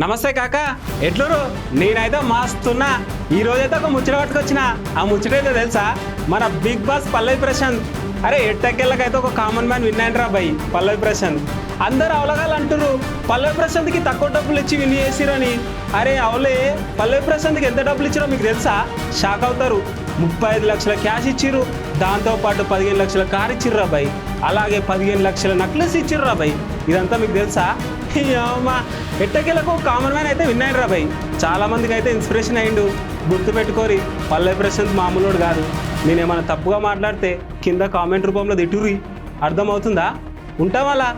నమస్తే కాక. ఎట్లురు? నేనైతే మాస్తున్నా. ఈ రోజైతే ఒక ముచ్చట పట్టుకొచ్చిన. ఆ ముచ్చట అయితే తెలుసా? మన బిగ్ బాస్ పల్లవి ప్రశాంత్. అరే ఎట్టకెళ్ళకైతే ఒక కామన్ మ్యాన్ విన్ రా బై పల్లవి ప్రశాంత్. అందరు అవలగాలు అంటారు పల్లవి ప్రశాంత్కి తక్కువ డబ్బులు ఇచ్చి విన్ చేసిరని. అరే అవలే. పల్లవి ప్రశాంత్కి ఎంత డబ్బులు ఇచ్చారో మీకు తెలుసా? షాక్ అవుతారు. ముప్పై ఐదు లక్షల క్యాష్ ఇచ్చిర్రు. దాంతోపాటు పదిహేను లక్షల కార్ ఇచ్చిర్రు బాయ్ అలాగే పదిహేను లక్షల నక్లెస్ ఇచ్చిర్రు బాయ్ ఇదంతా మీకు తెలుసా? అమ్మా. ఎట్టకేలకు కామన్ మ్యాన్ అయితే విన్నాడు రా భయ్. చాలా మందికి అయితే ఇన్స్పిరేషన్ అయిండు గుర్తుపెట్టుకోరి పల్లవి ప్రశాంత్ మామూలుడు కాదు. నేనేమైనా తప్పుగా మాట్లాడితే కింద కామెంట్ రూపంలో తిట్టుర్రి. అర్థమవుతుందా? ఉంటావాలా?